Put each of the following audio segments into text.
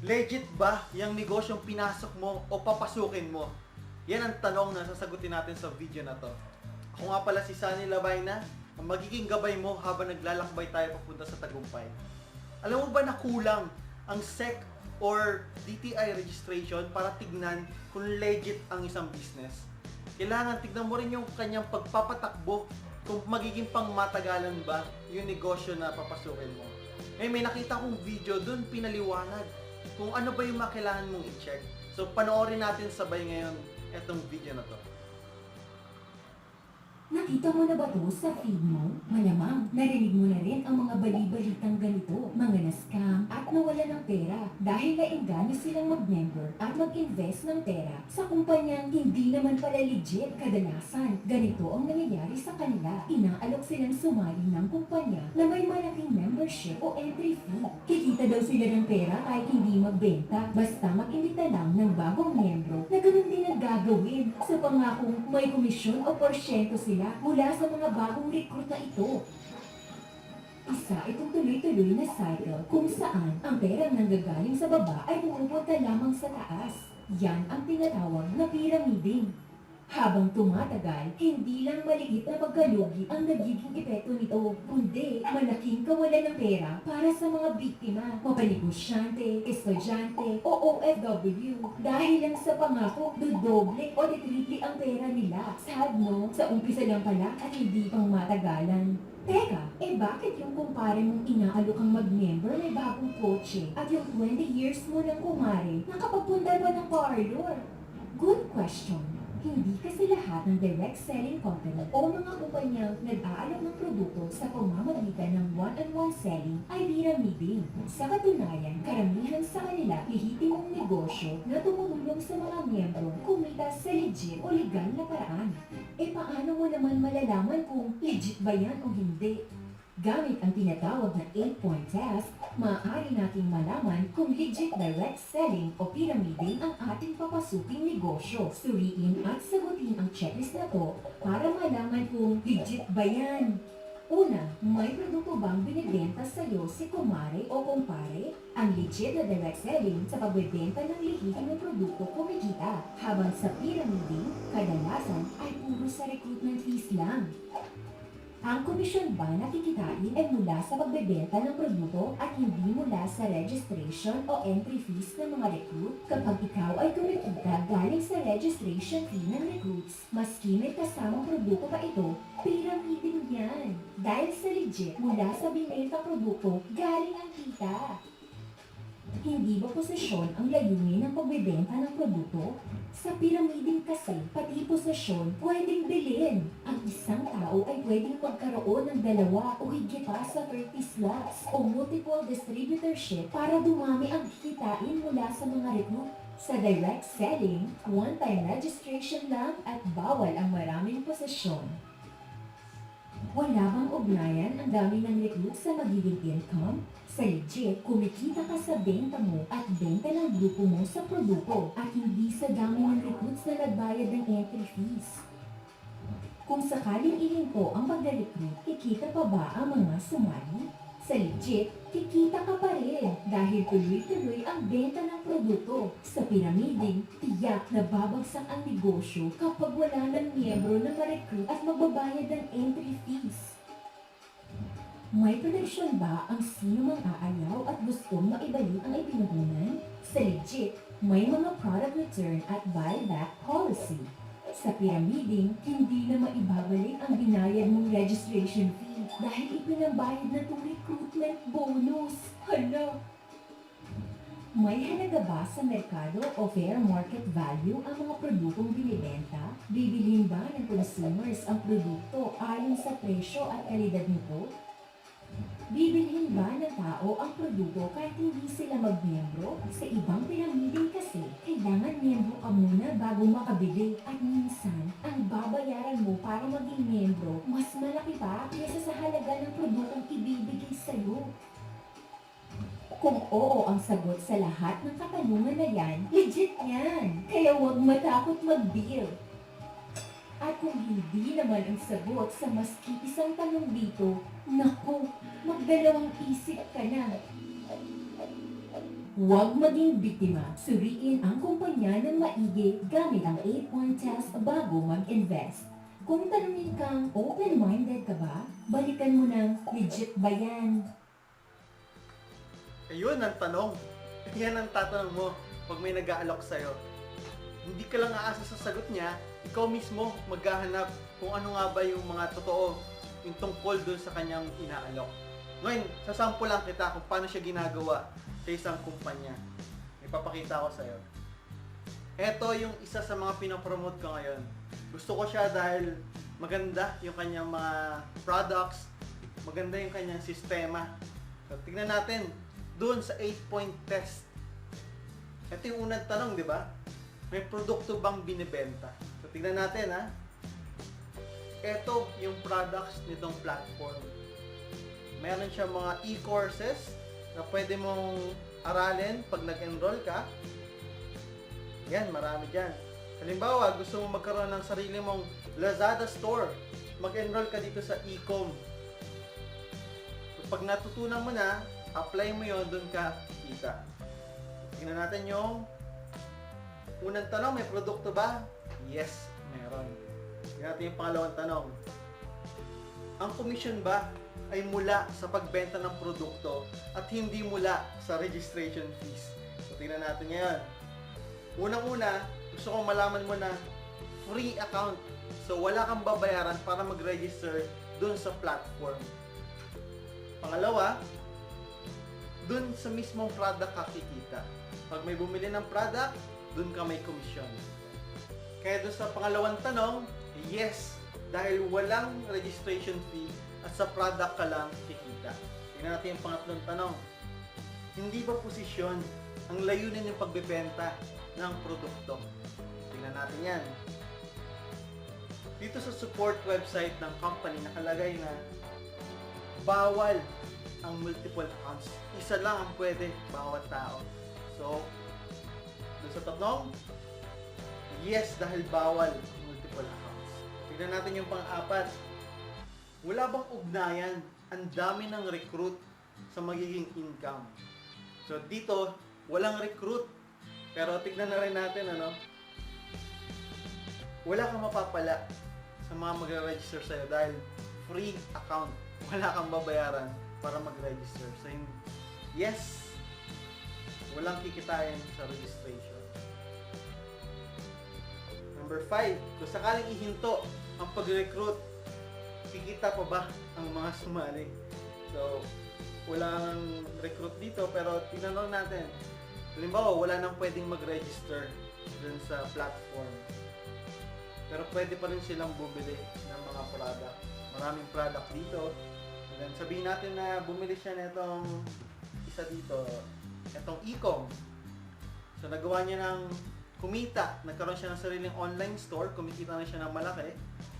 Legit ba yung negosyong pinasok mo o papasukin mo? Yan ang tanong na sasagutin natin sa video na to. Ako nga pala si Sunny Labayna, ang magiging gabay mo habang naglalakbay tayo papunta sa Tagumpay. Alam mo ba na kulang ang SEC or DTI registration para tignan kung legit ang isang business? Kailangan tignan mo rin yung kanyang pagpapatakbo kung magiging pangmatagalan ba yung negosyo na papasukin mo. Eh, may nakita kong video dun pinaliwanag kung ano ba yung mga kailangan mong i-check. So, panoorin natin sabay ngayon etong video na to. Nakita mo na ba to sa feed mo? Malamang, narinig mo na rin ang mga balibalitang ganito, mga na-scam at nawala ng pera dahil nainganyo silang mag-member at mag-invest ng pera sa kumpanyang hindi naman pala legit. Kadalasan, ganito ang nangyayari sa kanila. Inaalok silang sumali ng kumpanya na may malaking membership o entry fee. Kikita daw sila ng pera kahit hindi magbenta, basta mag-imbita lang ng bagong miyembro na ganun din ang gagawin sa pangakong may komisyon o porsyento sila mula sa mga bagong recruit na ito. Isa itong tuloy-tuloy na cycle kung saan ang perang nanggagaling sa baba ay pumupunta lamang sa taas. Yan ang tinatawag na pyramiding. Habang tumatagal, hindi lang maliit na pagkalugi ang nagiging epekto nito, kundi malaking kawalan ng pera para sa mga biktima, mapanigosyante, estudyante, o OFW. Dahil lang sa pangako, dodoble o titriple ang pera nila. Sad no? Sa umpisa lang pala at hindi pang matagalan. Teka, eh bakit yung kumpare mong inaalok ang mag-member may bagong kotse at yung 20 years mo ng kumare nakapagpunta ba ng parlor? Good question. Hindi kasi lahat ng direct selling company o mga kumpanyang nag-aalok ng produkto sa pamamagitan ng one-on-one selling ay piramiding. Sa katunayan, karamihan sa kanila lehitimong negosyo na tumutulong sa mga miyembro kumita sa legit o legal na paraan. E paano mo naman malalaman kung legit ba yan o hindi? Gamit ang tinatawag na 8-point test, maaari nating malaman kung legit direct selling o pyramiding ang ating papasuking negosyo. Suriin at sagutin ang checklist na to para malaman kung legit ba yan. Una, may produkto bang binibenta sa iyo si kumare o kumpare? Ang legit na direct selling sa pagbebenta ng lehitimo produkto kumikita, habang sa pyramiding, kadalasan ay puro sa recruitment fees lang. Ang komisyon ba na kikitain ay mula sa pagbebenta ng produkto at hindi mula sa registration o entry fees ng mga recruit? Kapag ikaw ay kumikita galing sa registration fee ng recruits, maski may kasamang produkto pa ito, pyramiding yan. Dahil sa legit, mula sa binenta produkto, galing ang kita. Hindi ba posisyon ang layunin ng pagbebenta ng produkto? Sa pyramiding kasi, pati posisyon pwedeng bilhin. Ang isang tao ay pwedeng magkaroon ng dalawa o higit pa sa 30 slots o multiple distributorship para dumami ang kikitain mula sa mga recruit. Sa direct selling, one-time registration lang at bawal ang maraming posisyon. Wala bang ugnayan ang dami ng recruit sa magiging income? Sa legit, kumikita ka sa benta mo at benta ng grupo mo sa produkto at hindi sa dami ng recruits na nagbayad ng entry fees. Kung sakaling ihinto ang pagre-recruit, kikita pa ba ang mga sumali? Sa legit, kikita ka pa rin dahil tuloy-tuloy ang benta ng produkto. Sa piramiding, tiyak na babagsak ang negosyo kapag wala ng miyembro na ma-recruit at magbabayad ng entry fees. May proteksyon ba ang sino mang aayaw at gustong maibalik ang ipinuhunan? Sa legit, may mga product return at buyback policy. Sa pyramiding, hindi na maibabalik ang binayad mong registration fee dahil ipinambayad na itong recruitment bonus. Hala! May halaga ba sa merkado o fair market value ang mga produktong binibenta? Bibilhin ba ng consumers ang produkto ayon sa presyo at kalidad nito? Bibilhin ba ng tao ang produkto kahit hindi sila magmiyembro? Sa ibang piramiding kasi, kailangan miyembro ka muna bago makabili. At minsan, ang babayaran mo para maging miyembro, mas malaki pa kaysa sa halaga ng produktong ibibigay sa'yo. Kung oo ang sagot sa lahat ng katanungan na yan, legit yan. Kaya huwag matakot mag-deal. At kung hindi naman ang sagot sa maski isang tanong dito, naku, magdalawang isip ka na. Huwag maging biktima. Suriin ang kumpanya ng maigi gamit ang 8-point test bago mag-invest. Kung tanungin kang open-minded ka ba, balikan mo ng legit ba yan? Ayun ang tanong. Yan ang tatanong mo pag may nag-aalok sa'yo. Hindi ka lang aasa sa sagot niya, ikaw mismo maghahanap kung ano nga ba yung mga totoo yung tungkol dun sa kanyang inaalok. Ngayon, sasample lang kita kung paano siya ginagawa sa isang kumpanya. Ipapakita ko sa'yo. Ito yung isa sa mga pinapromote ko ngayon. Gusto ko siya dahil maganda yung kanyang mga products, maganda yung kanyang sistema. So, tignan natin, doon sa 8-point test. Ito yung unang tanong, di ba? May produkto bang binibenta? So, tignan natin, ha? Ito yung products nitong platform. Meron siya mga e-courses na pwede mong aralin pag nag-enroll ka. Yan, marami dyan. Halimbawa, gusto mo magkaroon ng sarili mong Lazada store. Mag-enroll ka dito sa e-com. Pag natutunan mo na, apply mo yon doon ka kita. Tingnan natin yung unang tanong, may produkto ba? Yes, meron. Tingnan natin yung pangalawang tanong. Ang commission ba ay mula sa pagbenta ng produkto at hindi mula sa registration fees? So, tingnan natin ngayon. Unang-una, gusto kong malaman mo na free account. So, wala kang babayaran para mag-register dun sa platform. Pangalawa, dun sa mismong product ka kikita. Pag may bumili ng product, dun ka may komisyon. Kaya dun sa pangalawang tanong, yes, dahil walang registration fee at sa product ka lang kikita. Tingnan natin yung pangatlong tanong. Hindi ba posisyon ang layunin yung pagbebenta ng produkto? Tingnan natin yan. Dito sa support website ng company nakalagay na bawal ang multiple accounts. Isa lang ang pwede bawat tao. So, dun sa tatlong, yes dahil bawal multiple accounts. Tignan natin yung pang-apat. Wala bang ugnayan? Ang dami ng recruit sa magiging income. So, dito, walang recruit. Pero tignan na rin natin, ano, wala kang mapapala sa mga magre-register sa'yo dahil free account. Wala kang babayaran para mag-register. So, yes, walang kikitain sa registration. Number 5, kung sakaling ihinto ang pag-recruit, kikita pa ba ang mga sumali? So, walang recruit dito pero tinanong natin. Halimbawa, wala nang pwedeng mag-register dun sa platform. Pero pwede pa rin silang bumili ng mga product. Maraming product dito. And then sabihin natin na bumili siya nitong isa dito, itong e-com. So nagawa niya ng kumita, nagkaroon siya ng sariling online store, kumikita na siya ng malaki.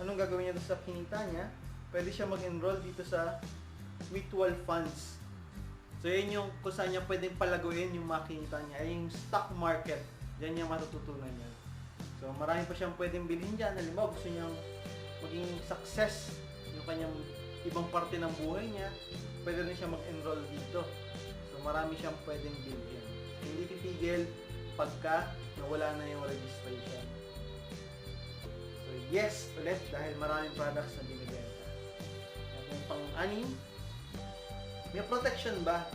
Anong gagawin niya sa kinita niya? Pwede siya mag-enroll dito sa mutual funds. So yun yung kung saan niya pwedeng palaguin yung makinita niya, ay yung stock market. Diyan niya matututunan niya. So marami pa siyang pwedeng bilhin dyan. Halimbawa gusto niyang maging success yung kanyang ibang parte ng buhay niya, pwede rin siya mag-enroll dito. So marami siyang pwedeng bilhin. Hindi titigil pagka nawala na yung registration. So yes, ulit dahil maraming products na binibenta. Yung pang-anim, may protection ba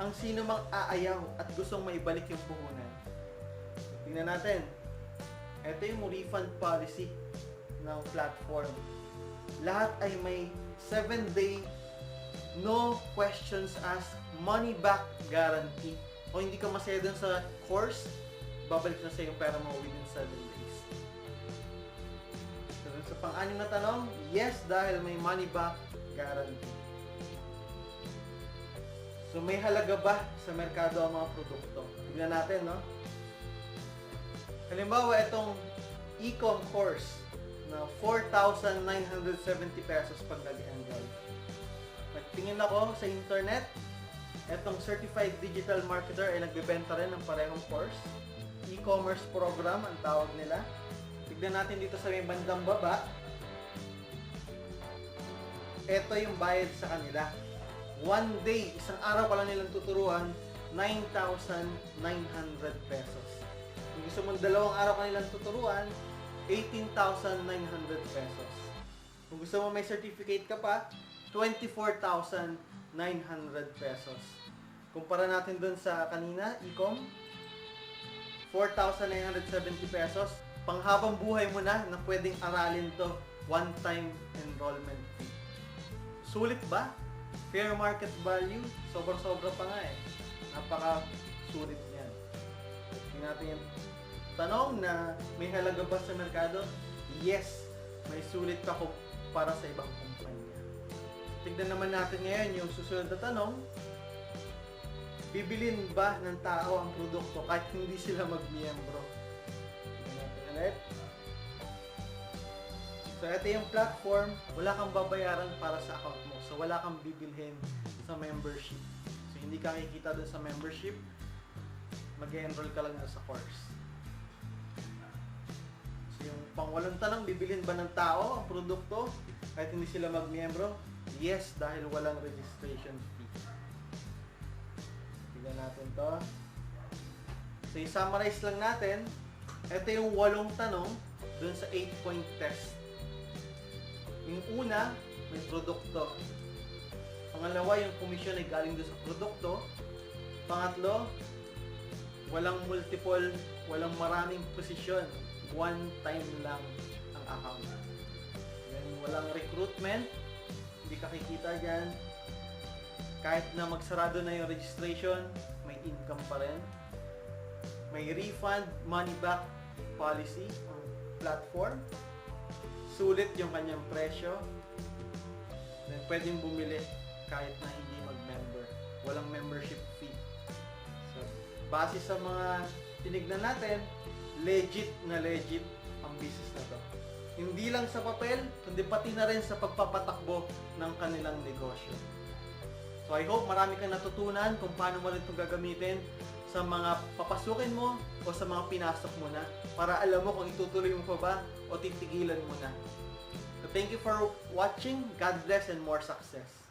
ang sino mang aayaw at gustong maibalik yung puhunan? Tingnan natin. Ito yung refund policy ng platform. Lahat ay may 7-day no questions asked money back guarantee. Kung hindi ka masaya dun sa course, babalik na sa yung pera mo within 7 days. So, sa pang-anim na tanong, yes dahil may money back guarantee. So may halaga ba sa merkado ang mga produkto? Tignan natin, no? Halimbawa, itong e-com course na 4,970 pesos pag nag-enroll. Nagtingin ako sa internet, itong Certified Digital Marketer ay nagbebenta rin ng parehong course. E-commerce program ang tawag nila. Tignan natin dito sa may bandang baba. Ito yung bayad sa kanila. One day, isang araw pa lang nilang tuturuan, 9,900 pesos. Kung gusto mong dalawang araw kanilang tuturuan, 18,900 pesos. Kung gusto mo may certificate ka pa, 24,900 pesos. Kumpara natin dun sa kanina, ecom, 4,970 pesos. Panghabang buhay mo na na pwedeng aralin to one-time enrollment fee. Sulit ba? Fair market value? Sobra-sobra pa nga eh. Napaka sulit niyan. Tingnan natin yung tanong na may halaga ba sa merkado? Yes, may sulit ako para sa ibang kumpanya. Tignan naman natin ngayon yung susunod na tanong. Bibilin ba ng tao ang produkto kahit hindi sila magmiyembro? Ulit. So, ito yung platform. Wala kang babayaran para sa account mo. So, wala kang bibilhin sa membership. So, hindi ka kikita dun sa membership. Mag-enroll ka lang sa course. So, yung pangwalong tanong, bibilhin ba ng tao ang produkto kahit hindi sila magmiyembro? Yes, dahil walang registration fee. Tignan natin to. So, i-summarize lang natin. Ito yung walong tanong dun sa 8-point test. Yung una, may produkto. Pangalawa, yung commission ay galing doon sa produkto. Pangatlo, walang multiple, walang maraming posisyon. One time lang ang account. Yan, walang recruitment. Hindi ka kikita dyan. Kahit na magsarado na yung registration, may income pa rin. May refund, money back policy platform sulit yung kanyang presyo. Then, pwedeng bumili kahit na hindi mag-member. Walang membership fee. So, base sa mga tinignan natin, legit na legit ang business na to. Hindi lang sa papel, kundi pati na rin sa pagpapatakbo ng kanilang negosyo. So I hope marami kang natutunan kung paano mo rin itong gagamitin sa mga papasukin mo o sa mga pinasok mo na para alam mo kung itutuloy mo pa ba o titigilan mo na. So thank you for watching. God bless and more success.